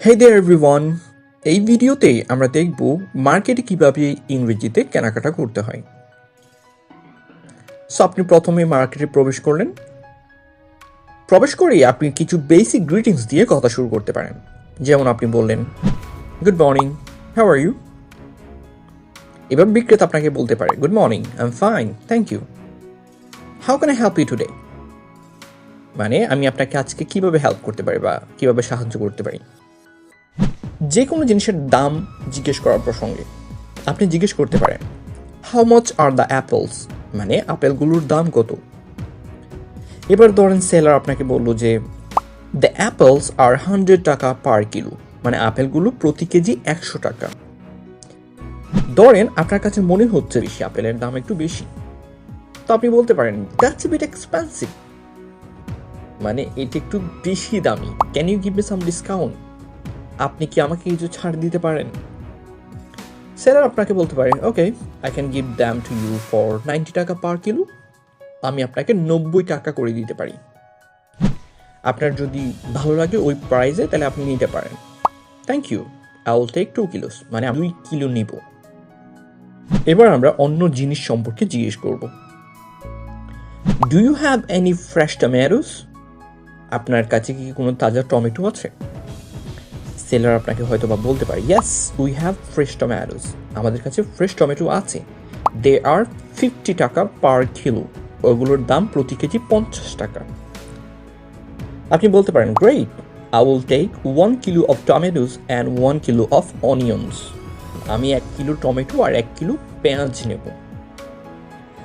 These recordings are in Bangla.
হে দে এভরিওয়ান এই ভিডিওতে আমরা দেখব মার্কেটে কীভাবে ইংরেজিতে কেনাকাটা করতে হয়। সো আপনি প্রথমে মার্কেটে প্রবেশ করলেন। প্রবেশ করেই আপনি কিছু বেসিক গ্রিটিংস দিয়ে কথা শুরু করতে পারেন। যেমন আপনি বললেন good morning how are you এবার বিক্রেতা আপনাকে বলতে পারে good morning I am fine thank you how can I help you today মানে আমি আপনাকে আজকে কীভাবে হেল্প করতে পারি বা কীভাবে সাহায্য করতে পারি? যে কোনো জিনিসের দাম জিজ্ঞেস করার প্রসঙ্গে আপনি জিজ্ঞেস করতে পারেন how much are the apples মানে আপেলগুলোর দাম কত? এবার ধরেন সেলার আপনাকে বলল যে দ্য অ্যাপেলস আর হান্ড্রেড টাকা পার কিলো মানে আপেলগুলো প্রতি কেজি একশো টাকা। ধরেন আপনার কাছে মনে হচ্ছে বেশি, আপেলের দাম একটু বেশি। তো আপনি বলতে পারেন দ্যাটস বিট এক্সপেন্সিভ মানে এটা একটু বেশি দামি। Can you give me some discount আপনি কি আমাকে কিছু ছাড় দিতে পারেন? সেলার আপনাকে বলতে পারে। Okay I can give them to you for ninety taka per kilo আমি আপনাকে নব্বই টাকা করে দিতে পারি। আপনার যদি ভালো লাগে ওই প্রাইসে তাহলে আপনি নিতে পারেন। Thank you I will take two kilos মানে আমি দুই কিলো নিব। এবার আমরা অন্য জিনিস সম্পর্কে জিজ্ঞেস করব। Do you have any fresh tomatoes আপনার কাছে কি কোনো তাজা টমেটো আছে? সেলার আপনাকে হয়তো বা বলতে পারে yes we have fresh tomatoes আমাদের কাছে ফ্রেশ টমেটো আছে। দে আর ফিফটি টাকা পার কিলো ওগুলোর দাম প্রতি কেজি পঞ্চাশ টাকা। আপনি বলতে পারেন great I will take one kilo of tomatoes and one kilo of onions আমি এক কিলো টমেটো আর এক কিলো পেঁয়াজ নেব।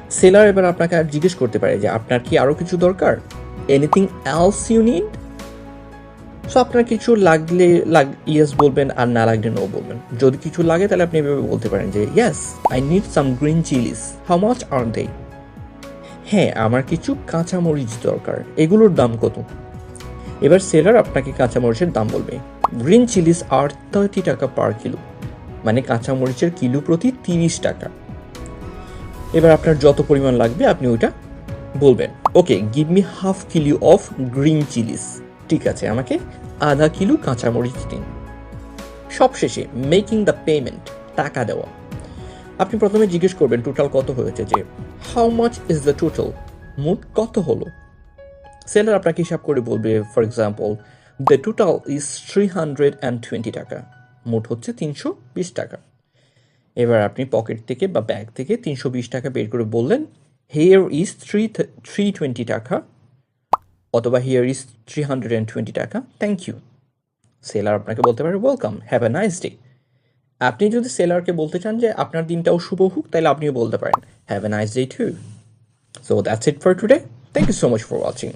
সেলার এবার আপনাকে আর জিজ্ঞেস করতে পারে যে, আপনার কি আরও কিছু দরকার? Anything else you need so আপনার কিছু লাগলে, লাগ ইয়েস বলবেন আর না লাগলে নো বলবেন। যদি কিছু লাগে, তাহলে আপনি এভাবে বলতে পারেন যে yes I need some green chillies how much are they হ্যাঁ আমার কিছু কাঁচামরিচ দরকার। এগুলোর দাম কত? এবার সেলার আপনাকে কাঁচামরিচের দাম বলবে। গ্রিন চিলিস আর থার্টি টাকা পার কিলো মানে কাঁচামরিচের কিলো প্রতি তিরিশ টাকা। এবার আপনার যত পরিমাণ লাগবে, আপনি ওইটা বলবেন। Okay give me half kilo of green chillies ঠিক আছে, আমাকে আধা কিলো কাঁচামরিচ দিন। সবশেষে মেকিং দ্য পেমেন্ট টাকা দেওয়া। আপনি প্রথমে জিজ্ঞেস করবেন টোটাল কত হয়েছে? যে how much is the total মোট কত হলো? সেলার আপনাকে হিসাব করে বলবে for example the total is three hundred and twenty taka. মোট হচ্ছে তিনশো বিশ টাকা। এবার আপনি পকেট থেকে বা ব্যাগ থেকে তিনশো বিশ টাকা বের করে বললেন here is three three twenty taka. অথবা here is three hundred and twenty taka. Thank you seller আপনাকে বলতে পারে welcome have a nice day আপনি যদি সেলারকে বলতে চান যে, আপনার দিনটাও শুভ হোক, তাহলে আপনিও বলতে পারেন have a nice day too so that's it for today thank you so much for watching